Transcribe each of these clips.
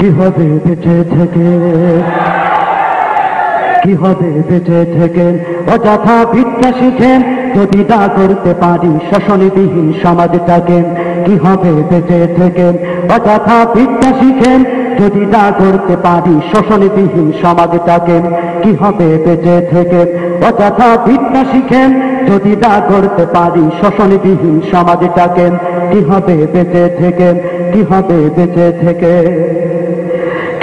কি হবে বেঁচে থেকে? কি হবে বেঁচে থেকে? অযথা বিদ্যা শিখেন, যদি দা করতে পারি শোষণবিহীন সমাজটাকে কি হবে বেঁচে থেকে? অযথা বিদ্যা শিখেন, যদি দা করতে পারি শোষণবিহীন সমাজটাকে কি হবে বেঁচে থেকে? অযথা বিদ্যা শিখেন, যদি দা করতে পারি শোষণবিহীন সমাজটাকে কি হবে বেঁচে থেকে? কি হবে বেঁচে থেকে?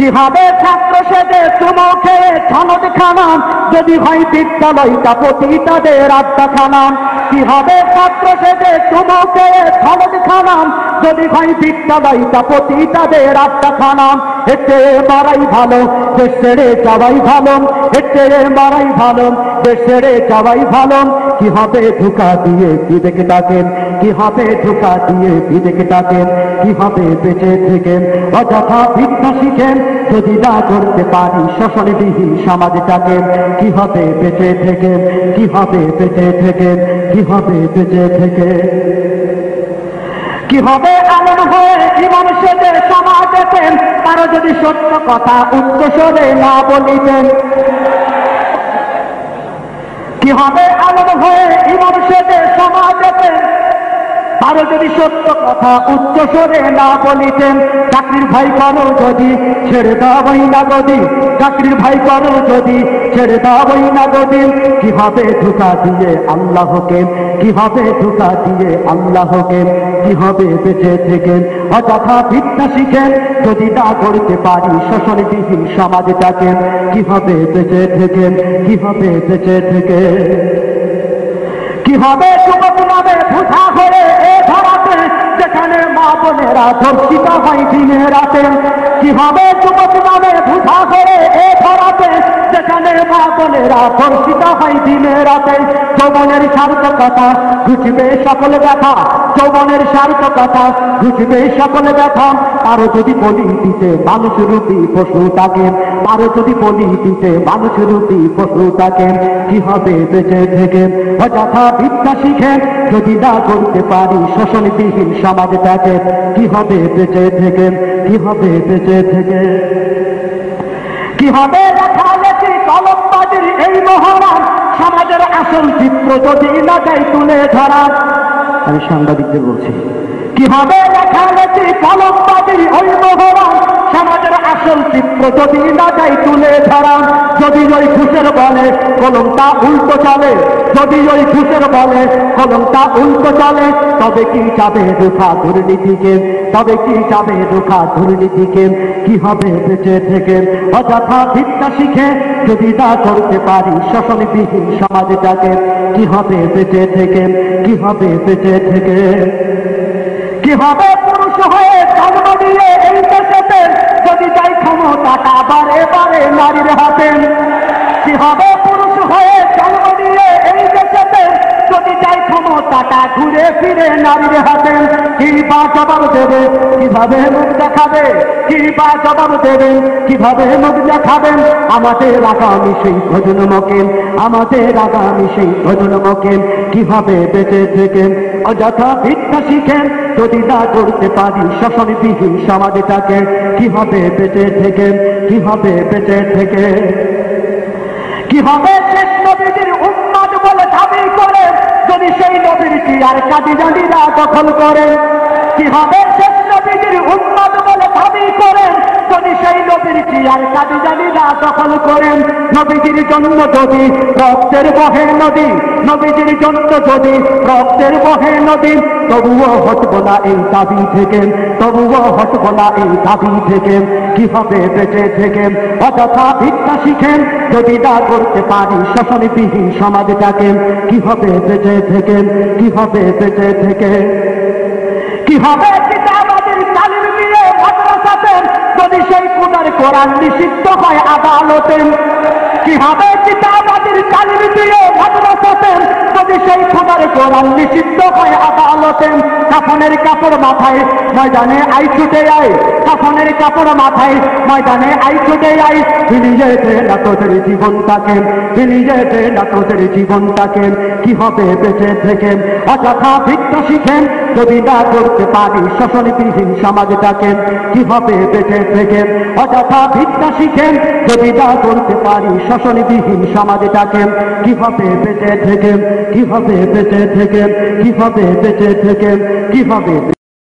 কি হবে ছাত্র সেজে চুমো খেয়ে ছনদ খানাম যদি হয় বিদ্যালয়টা প্রতি তাদের আড্ডা খানাম কি হবে ছাত্র সেজে চুমো খেয়ে ছনদ খানাম যদি হয় বিদ্যালয়টা প্রতি তাদের আড্ডা খানাম এতে মারাই ভালো দেশ যাওয়াই ভালো এতে মারাই ভালো দেশ যাওয়াই ভালো। কি হবে ধোকা দিয়ে বিবেকে ডাকেন, কি হবে ধোকা দিয়ে বিবেকে ডাকেন, কি হবে বেঁচে থেকে অযথা বিদ্যা শিখেন, যদি না করতে পারি শোষণবিহীন সমাজটাকে কি হবে বেঁচে থেকে কি হবে বেঁচে থেকে কি হবে বেঁচে থেকে কি হবে এমন হয়ে, জীবন সেজে সমাজেতেন তারও যদি সত্য কথা উচ্চস্বরে না বলিতেন। কীভাবে এমন হয়ে, জীবন সেজে সমাজেতেন আরও যদি সত্য কথা উচ্চস্বরে না বলিতেন, চাকরির ভাই করো যদি ছেড়ে দাওয়াই না গদি চাকরির ভাই করো যদি ছেড়ে দাওয়াই না গদি কীভাবে ধোকা দিয়ে আল্লাহকে কি হবে ধোকা দিয়ে আল্লাহকে কি হবে বেঁচে থেকে অযথা বিদ্যা শিখেন, যদি না করতে পারি শোষণবিহীন সমাজটাকে, কীভাবে বেঁচে থেকে কীভাবে বেঁচে থেকে হবে যুবক নামে ভুষা হয়ে এ ধরাতে যেখানে মা বোনেরা ধর্ষিত হয় দিনে রাতে। কি যুবক নামে ভুষা হয়ে এ ধরাতে? যেখানে মা বোনেরা ধর্ষিত হয় দিনে যৌবনের সার্থকতা ঘুচবে সকল ব্যথা। যৌবনের সার্থকতা ঘুচবে সকল ব্যথা। আরও যদি বলি দিতে মানুষ রূপী পশু তাকে আরও যদি বলি দিতে মানুষ রূপী পশু তাকে, কি হবে বেঁচে থেকে? অযথা বিদ্যা শিখেন যদি না করতে পারি, শোষণবিহীন সমাজটাকে কি হবে বেঁচে থেকে? কি হবে বেঁচে থেকে? কি হবে লেখালেখি কলমবাজির এই মহারাজ সমাজের আসল চিত্র যদি না তুলে ধরা। আমি সাংবাদিকদের বলছি কি হবে লেখালেখি কলমবাজির ওই মহারান সমাজের আসল চিত্র যদি না যাই তুলে ধরা, যদি ওই ঘুষের বলে কলমটা উল্টো চলে, যদি ওই ঘুষের বলে কলমটা উল্টো চলে, তবে কি যাবে রুখা দুর্নীতিকে? তবে কি যাবে রুখা দুর্নীতিকে? কি হবে বেঁচে থেকে অযথা বিদ্যা শিখে যদি না করতে পারি শোষণবিহীন সমাজটাকে কি হবে বেঁচে থেকে কি হবে বেঁচে থেকে কি হবে পুরুষ হয়ে জন্ম দিয়ে এই দেশেতে ফিরে নারীর হাতে কি জবাব দেবে? কীভাবে মুখ দেখাবে? কি জবাব দেবে? কীভাবে মুখ দেখাবেন আমাদের আগামী সেই প্রজন্মকে আমাদের আগামী সেই প্রজন্মকে কীভাবে বেঁচে থেকে অযথা বিদ্যা শিখেন, যদি না করতে পারি শোষণবিহীন সমাজটাকে কি হবে বেঁচে থেকে কি হবে বেঁচে থেকে কি হবে শেষ নবীদের বলে দাবি করে, যদি সেই নবীর কি আর কাদিজানিরা দখল করে কি হবে শেষ নবীর উন্মাদ বলে দাবি করেন যদি সেই নবীর কি আর করেন নবীজির জন্য যদি রক্তের বহে নদী, নবীজির জন্য যদি রক্তের বহে নদী তবুও হটব না এই দাবি থেকে, তবুও হটব না এই দাবি থেকে। কি হবে বেঁচে থেকে? অযথা ভিক্ষা শিখেন যদি না করতে পারি শোষণবিহীন সমাজটাকে কি হবে বেঁচে থেকে? কি হবে বেঁচে থেকে কি হবে যদি সেই কোরআন কোরআন নিষিদ্ধ হয় আদালতে কি হবে কিতাবাদের তালিম দিয়ে মাদ্রাসাতেন যদি সেই খোদার কোরআন নিষিদ্ধ হয় আদালতেন কাফনের কাপড় মাথায় ময়দানে আই ছুটে আয়, কাফনের কাপড় মাথায় ময়দানে আই ছুটে আয় দে না তোদের জীবনটাকে ফিরিয়ে দে না তোদের জীবনটাকে কি হবে বেঁচে থেকে? অযথা ভিক্ষা শিখেন, যদি না করতে পারি শোষণবিহীন সমাজটাকে, কি হবে বেঁচে থেকে? অযথা ভিক্ষা শিখেন, যদি না করতে পারি শোষণবিহীন সমাজটাকে, কি হবে বেঁচে থেকে? কি হবে বেঁচে থেকে কি হবে বেঁচে থেকে কি হবে